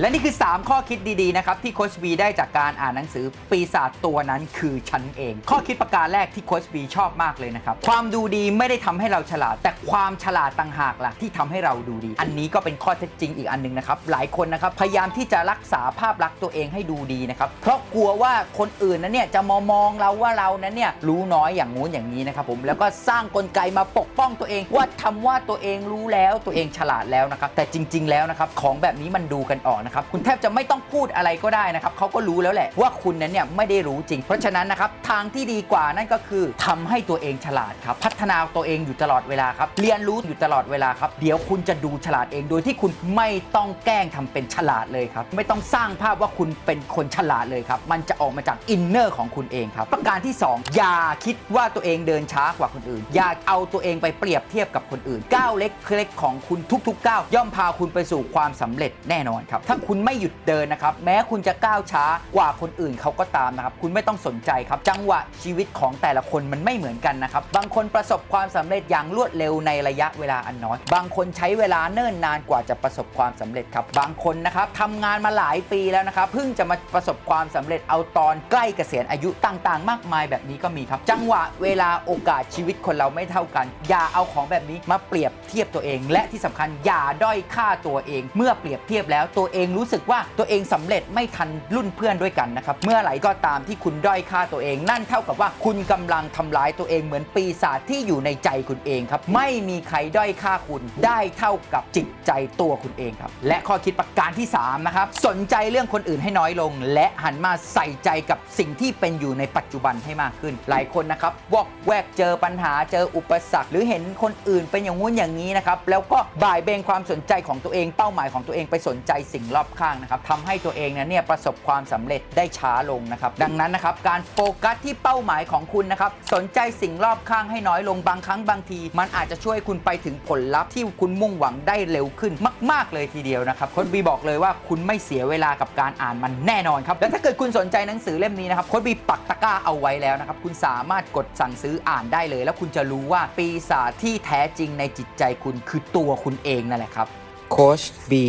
และนี่คือ 3 ข้อคิดดีๆนะครับที่โคชบีได้จากการอ่านหนังสือปีศาจตัวนั้นคือฉันเอง ข้อคิดประการแรกที่โคชบีชอบมากเลยนะครับ ความดูดีไม่ได้ทำให้เราฉลาด แต่ความฉลาดต่างหากล่ะที่ทำให้เราดูดี อันนี้ก็เป็นข้อเท็จจริงอีกอันหนึงนะครับหลายคนนะครับพยายามที่จะรักษาภาพลักษณ์ตัวเองให้ดูดีนะครับเพราะกลัวว่าคนอื่นนั้นเนี่ยจะมามองเราว่าเรานั้นเนี่ยรู้น้อยอย่างงู้นอย่างนี้นะครับผมแล้วก็สร้างกลไกมาปกป้องตัวเองว่าทำว่าตัวเองรู้แล้วตัวเองฉลาดแล้วนะครับแต่จริง ๆ แล้วนะครับของแบบนี้มันดูกันออกนะครับคุณแทบจะไม่ต้องพูดอะไรก็ได้นะครับเขาก็รู้แล้วแหละว่าคุณนั้นเนี่ยไม่ได้รู้จริง เพราะฉะนั้นนะครับทางที่ดีกว่านั่นก็คือทำให้ตัวเองฉลาดครับพัฒนาตัวเองอยู่ตลอดเวลาครับเรียนรู้อยู่ตลอดเวลาครับเดี๋ยวคุณจะดูฉลาดเองโดยที่คุณไม่ต้องแกล้งทำเป็นฉลาดเลยครับไม่ต้องสร้างภาพว่าคุณเป็นคนฉลาดเลยครับมันจะออกมาจากอินเนอร์ของคุณเองครับประการที่ 2 อย่าคิดว่าตัวเองเดินช้ากว่าคนอื่น อย่าเอาตัวเองไปเปรียบเทียบกับคนอื่นก้าวเล็กเล็กของคุณทุกๆก้าวย่อมพาคุณไปสู่ความสำเร็จแน่นอนครับถ้าคุณไม่หยุดเดินนะครับ แม้คุณจะก้าวช้ากว่าคนอื่นเขาก็ตามนะครับ คุณไม่ต้องสนใจครับ จังหวะชีวิตของแต่ละคนมันไม่เหมือนกันนะครับ บางคนประสบความสำเร็จอย่างรวดเร็วในระยะเวลาอันน้อย บางคนใช้เวลาเนิ่นนานกว่าจะประสบความสำเร็จครับ บางคนนะครับทำงานมาหลายปีแล้วนะครับเพิ่งจะมาประสบความสำเร็จเอาตอนใกล้เกษียณอายุต่างๆ มากมายแบบนี้ก็มีครับ จังหวะเวลาโอกาสชีวิตคนเราไม่เท่ากัน อย่าเอาของแบบนี้มาเปรียบเทียบตัวเอง และที่สำคัญอย่าด้อยค่าตัวเอง เมื่อเปรียบเทียบแล้วตัวเองรู้สึกว่าตัวเองสำเร็จไม่ทันรุ่นเพื่อนด้วยกันนะครับ เมื่อไหร่ก็ตามที่คุณด้อยค่าตัวเอง นั่นเท่ากับว่าคุณกำลังทำร้ายตัวเองเหมือนปีศาจที่อยู่ในใจคุณเองครับ ไม่มีใครด้อยค่าคุณได้เท่ากับจิตใจตัวคุณเองครับ และข้อคิดประการที่ 3 นะครับ สนใจเรื่องคนอื่นให้น้อยลง และหันมาใส่ใจกับสิ่งที่เป็นอยู่ในปัจจุบันให้มากขึ้น หลายคนนะครับวอกแวกเจอปัญหาเจออุปสรรค หรือเห็นคนอื่นเป็นอย่างงู้นอย่างนี้นะครับแล้วก็บ่ายเบนความสนใจของตัวเองเป้าหมายของตัวเองไปสนใจสิ่งรอบข้างนะครับทำให้ตัวเองนั้นเนี่ยประสบความสำเร็จได้ช้าลงนะครับ ดังนั้นนะครับการโฟกัสที่เป้าหมายของคุณนะครับสนใจสิ่งรอบข้างให้น้อยลงบางครั้งบางที มันอาจจะช่วยคุณไปถึงผลลัพธ์ที่คุณมุ่งหวังได้เร็วขึ้นมาก ๆ เลยทีเดียวนะครับโค้ชบีบอกเลยว่าคุณไม่เสียเวลากับการอ่านมันแน่นอนครับและถ้าเกิดคุณสนใจหนังสือเล่มนี้นะครับโค้ชบีปักตะกร้าเอาไว้แล้วนะครับคุณสามารถกดสั่งซื้ออ่านได้เลย แล้วคุณจะรู้ว่าปีศาจที่แท้จริงในจิตใจคุณคือตัวคุณเองนั่นแหละครับโค้ชบี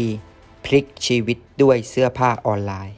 พลิกชีวิตด้วยเสื้อผ้าออนไลน์